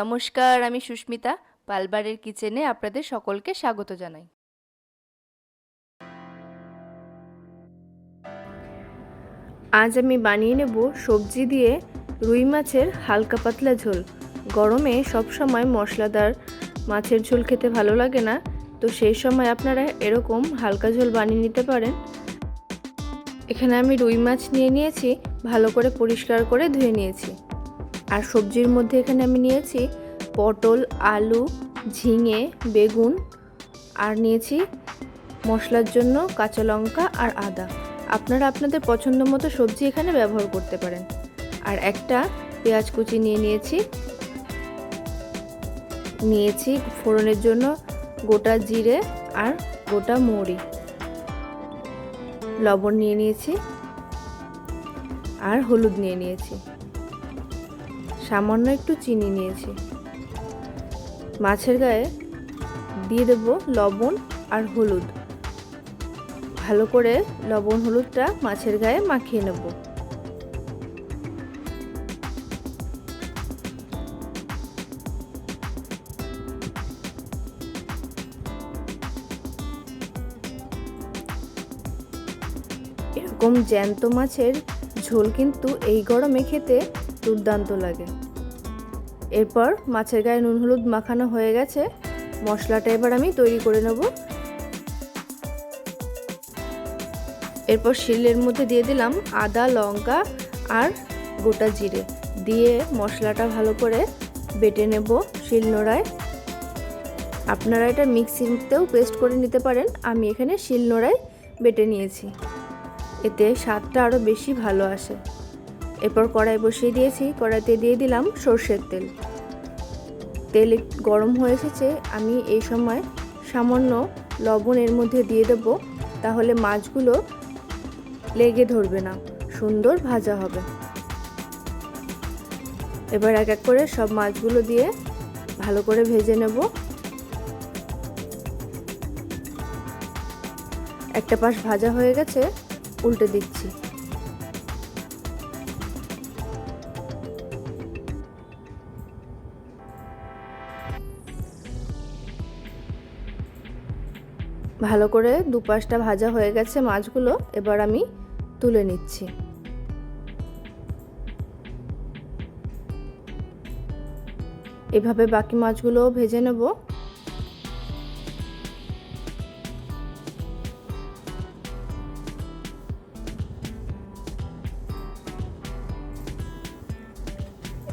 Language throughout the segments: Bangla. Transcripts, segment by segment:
নমস্কার, আমি সুস্মিতা পালবারের কিচেনে আপনাদের সকলকে স্বাগত জানাই। আজ আমি বানিয়ে নেব সবজি দিয়ে রুই মাছের হালকা পাতলা ঝোল। গরমে সব সময় মশলাদার মাছের ঝোল খেতে ভালো লাগে না, তো সেই সময় আপনারা এরকম হালকা ঝোল বানিয়ে নিতে পারেন। এখানে আমি রুই মাছ নিয়ে নিয়েছি, ভালো করে পরিষ্কার করে ধুয়ে নিয়েছি। আর সবজির মধ্যে এখানে আমি নিয়েছি পটল, আলু, ঝিঙে, বেগুন আর নিয়েছি মশলার জন্য কাঁচা লঙ্কা আর আদা। আপনারা আপনাদের পছন্দ মতো সবজি এখানে ব্যবহার করতে পারেন। আর একটা পেঁয়াজ কুচি নিয়ে নিয়েছি। নিয়েছি ফোড়নের জন্য গোটা জিরে আর গোটা মৌরি। লবণ নিয়ে নিয়েছি আর হলুদ নিয়ে নিয়েছি। সামান্য একটু চিনি নিয়েছি। মাছের গায়ে দিয়ে দেব লবণ আর হলুদ। ভালো করে লবণ হলুদটা মাছের গায়ে মাখিয়ে নেব। এরকম জ্যান্ত মাছের ঝোল কিন্তু এই গরমে খেতে দুর্দান্ত লাগে। এরপর মাছের গায়ে নুন হলুদ মাখানো হয়ে গেছে। মশলাটা এবার আমি তৈরি করে নেব। এরপর শিলের মধ্যে দিয়ে দিলাম আদা, লঙ্কা আর গোটা জিরে। দিয়ে মশলাটা ভালো করে বেটে নেব শিলনোড়ায় আপনারা এটা মিক্সিতেও পেস্ট করে নিতে পারেন। আমি এখানে শিলনোড়ায় বেটে নিয়েছি। এতে স্বাদটা আরও বেশি ভালো আসে। এরপর কড়াই বসিয়ে দিয়েছি, কড়াইতে দিয়ে দিলাম সর্ষের তেল। তেল গরম হয়ে এসেছে, আমি এই সময় সামান্য লবণ এর মধ্যে দিয়ে দেব, তাহলে মাছগুলো লেগে ধরবে না, সুন্দর ভাজা হবে। এবার এক এক করে সব মাছগুলো দিয়ে ভালো করে ভেজে নেব। একটা পাশ ভাজা হয়ে গেছে, উল্টে দিচ্ছি। ভালো করে দুপাশটা ভাজা হয়ে গেছে মাছগুলো, এবার আমি তুলে নিচ্ছি। এভাবে বাকি মাছগুলোও ভেজে নেব।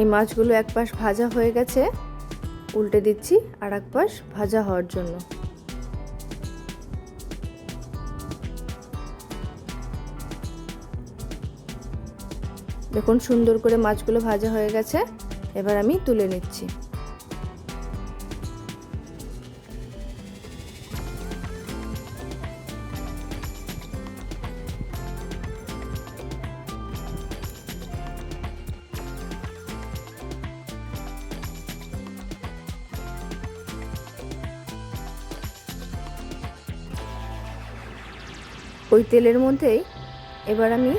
এই মাছগুলো এক পাশ ভাজা হয়ে গেছে, উল্টে দিচ্ছি আর এক পাশ ভাজা হওয়ার জন্য। দেখুন সুন্দর করে মাছগুলো ভাজা হয়ে গেছে। এবার আমি তুলে নিচ্ছি। ওই তেলের মধ্যেই এবার আমি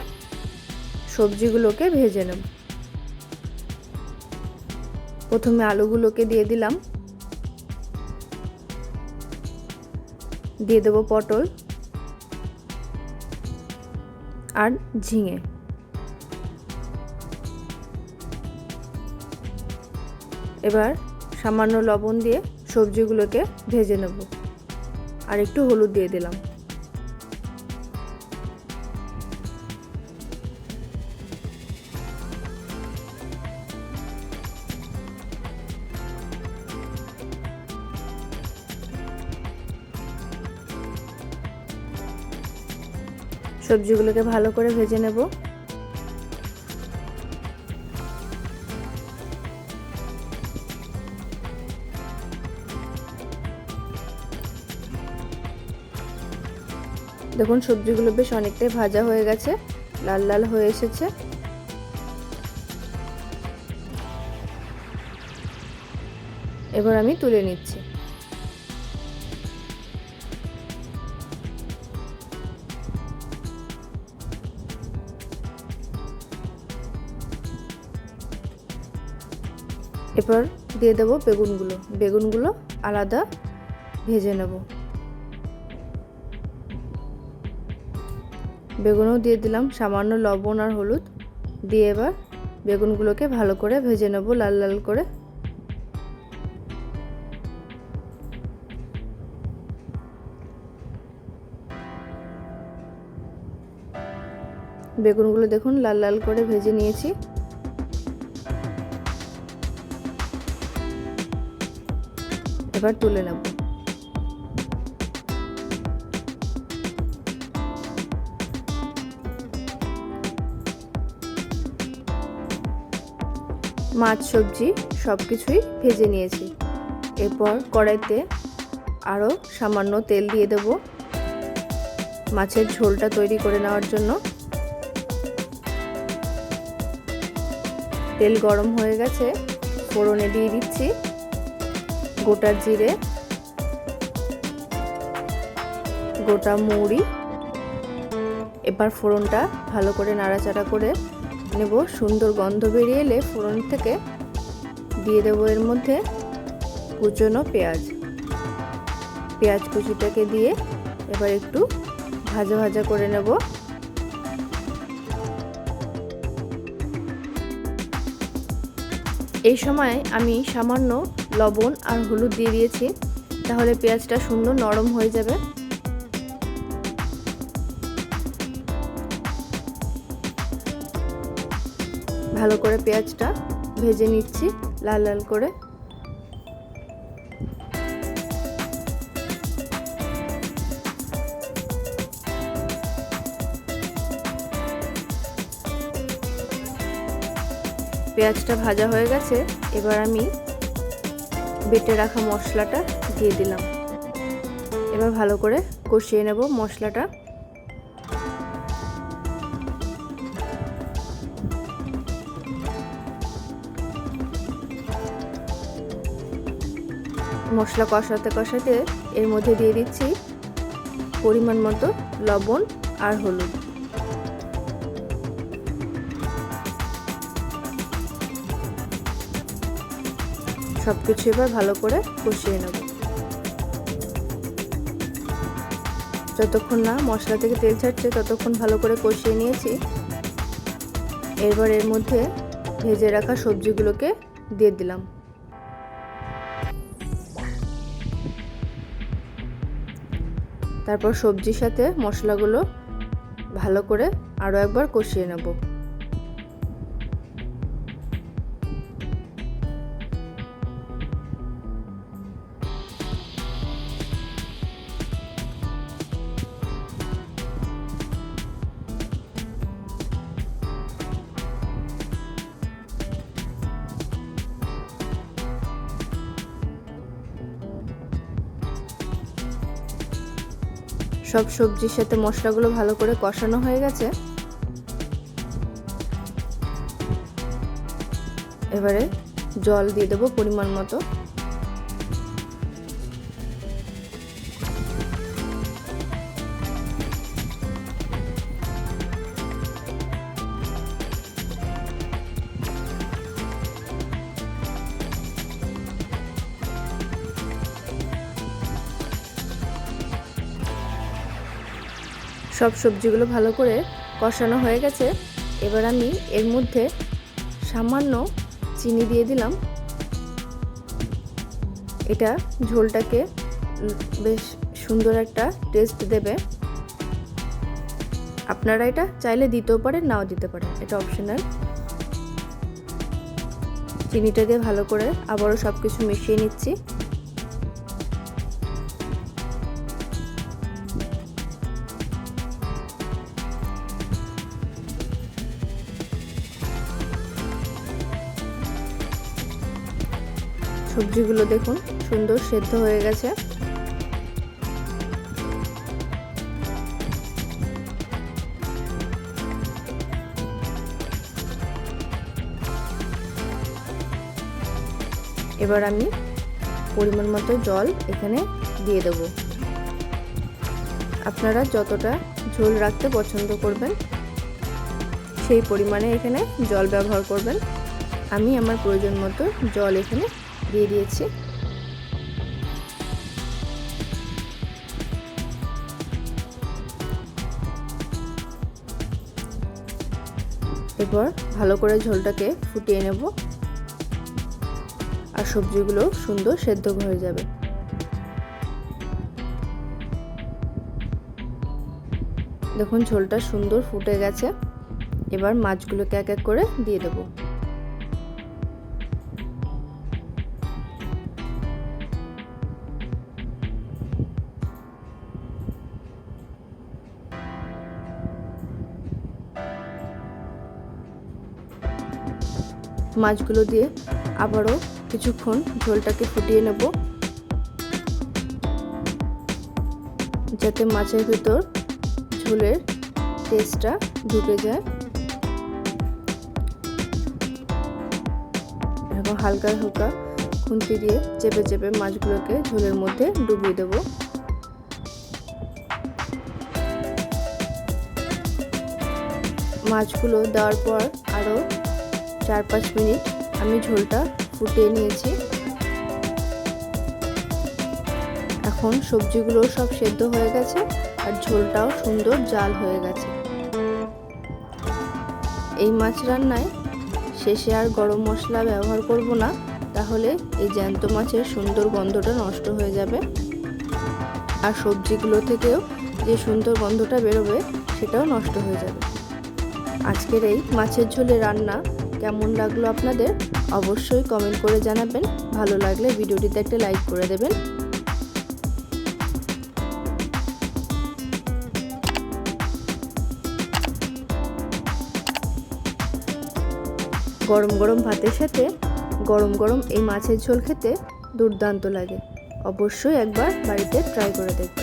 সবজিগুলোকে ভেজে নেব। প্রথমে আলুগুলোকে দিয়ে দিলাম। দিয়ে দেবো পটল আর ঝিঙে। এবার সামান্য লবণ দিয়ে সবজিগুলোকে ভেজে নেব। আর একটু হলুদ দিয়ে দিলাম। সবজিগুলোকে ভালো করে ভেজে নেব। দেখুন, সবজিগুলো বেশ অনেকটাই ভাজা হয়ে গেছে, লাল লাল হয়ে এসেছে। এবার আমি তুলে নিচ্ছি। এরপর দিয়ে দেবো বেগুনগুলো। বেগুনগুলো আলাদা ভেজে নেব। বেগুনও দিয়ে দিলাম, সামান্য লবণ আর হলুদ। দিয়ে এবার বেগুনগুলোকে ভালো করে ভেজে নেব লাল লাল করে। বেগুনগুলো দেখুন লাল লাল করে ভেজে নিয়েছি। এবার তুলে নেব। মাছ, সবজি সব কিছুই ভেজে নিয়েছি। এরপর কড়াইতে আরও সামান্য তেল দিয়ে দেব। মাছের ঝোলটা তৈরি করে নেওয়ার জন্য। তেল গরম হয়ে গেছে, ফোড়নে দিয়ে দিচ্ছি। গোটা জিরে, গোটা মৌরি এবার ফোড়নটা ভালো করে নাড়াচাড়া করে নেব। সুন্দর গন্ধ বেরিয়ে এলে ফোড়ন থেকে দিয়ে দেবো এর মধ্যে কুচনো পেঁয়াজ। পেঁয়াজ কুচিটাকে দিয়ে এবার একটু ভাজা ভাজা করে নেব। এই সময় আমি সামান্য লবণ আর হলুদ দিয়ে দিয়েছি। তাহলে পেঁয়াজটা সুন্দর নরম হয়ে যাবে। ভালো করে পেঁয়াজটা ভেজে নিচ্ছি লাল লাল করে। পেঁয়াজটা ভাজা হয়ে গেছে। এবার আমি বেটে রাখা মশলাটা দিয়ে দিলাম। এবার ভালো করে কষিয়ে নেব মশলাটা। মশলা কষাতে কষাতে এর মধ্যে দিয়ে দিচ্ছি পরিমাণ মতো লবণ আর হলুদ। সব কিছু এবার ভালো করে কষিয়ে নেব। যতক্ষণ না মশলা থেকে তেল ছাড়ছে, ততক্ষণ ভালো করে কষিয়ে নিয়েছি। এরপর এর মধ্যে ভেজে রাখা সবজিগুলোকে দিয়ে দিলাম। তারপর সবজির সাথে মশলাগুলো ভালো করে আরও একবার কষিয়ে নেব। সব সবজির সাথে মশলাগুলো ভালো করে কষানো হয়ে গেছে। এবারে জল দিয়ে দেবো পরিমাণ মতো। সব সবজিগুলো ভালো করে কষানো হয়ে গেছে। এবার আমি এর মধ্যে সামান্য চিনি দিয়ে দিলাম। এটা ঝোলটাকে বেশ সুন্দর একটা টেস্ট দেবে। আপনারা এটা চাইলে দিতেও পারেন, নাও দিতে পারেন। এটা অপশনাল চিনিটা দিয়ে ভালো করে আবারও সব কিছু মিশিয়ে নিচ্ছি। সবজিগুলো দেখুন, সুন্দর সেদ্ধ হয়ে গেছে। এবার আমি পরিমাণ মতো জল এখানে দিয়ে দেব। আপনারা যতটা ঝোল রাখতে পছন্দ করবেন, সেই পরিমাণে এখানে জল ব্যবহার করবেন। আমি আমার প্রয়োজন মতো জল এখানে দিয়ে দিয়েছি। এরপর ভালো করে ঝোলটাকে ফুটিয়ে নেব। আর সবজিগুলো সুন্দর সেদ্ধ হয়ে যাবে। দেখুন ঝোলটা সুন্দর ফুটে গেছে। এবার মাছগুলোকে এক এক করে দিয়ে দেবো। মাছগুলো দিয়ে আবারও কিছুক্ষণ ঝোলটাকে ফুটিয়ে নেব। যাতে মাছের ভিতর ঝোলের টেস্টটা ঢুকে যায়। এবং হালকা হালকা খুন্তি দিয়ে চেপে চেপে মাছগুলোকে ঝোলের মধ্যে ডুবিয়ে দেব। মাছগুলো দেওয়ার পর আরও চার পাঁচ মিনিট আমি ঝোলটা ফুটিয়ে নিয়েছি। এখন সবজিগুলো সব সেদ্ধ হয়ে গেছে আর ঝোলটাও সুন্দর জাল হয়ে গেছে। এই মাছ রান্নায় শেষে আর গরম মশলা ব্যবহার করব না, তাহলে এই জ্যান্ত মাছের সুন্দর গন্ধটা নষ্ট হয়ে যাবে। আর সবজিগুলো থেকেও যে সুন্দর গন্ধটা বেরোবে, সেটাও নষ্ট হয়ে যাবে। আজকের এই মাছের ঝোলে রান্না কেমন লাগল আপনাদের, অবশ্যই কমেন্ট করে জানাবেন। ভালো লাগলে ভিডিওটিতে একটা লাইক করে দেবেন। গরম গরম ভাতের সাথে গরম গরম এই মাছের ঝোল খেতে দুর্দান্ত লাগে। অবশ্যই একবার বাড়িতে ট্রাই করে দেখবেন।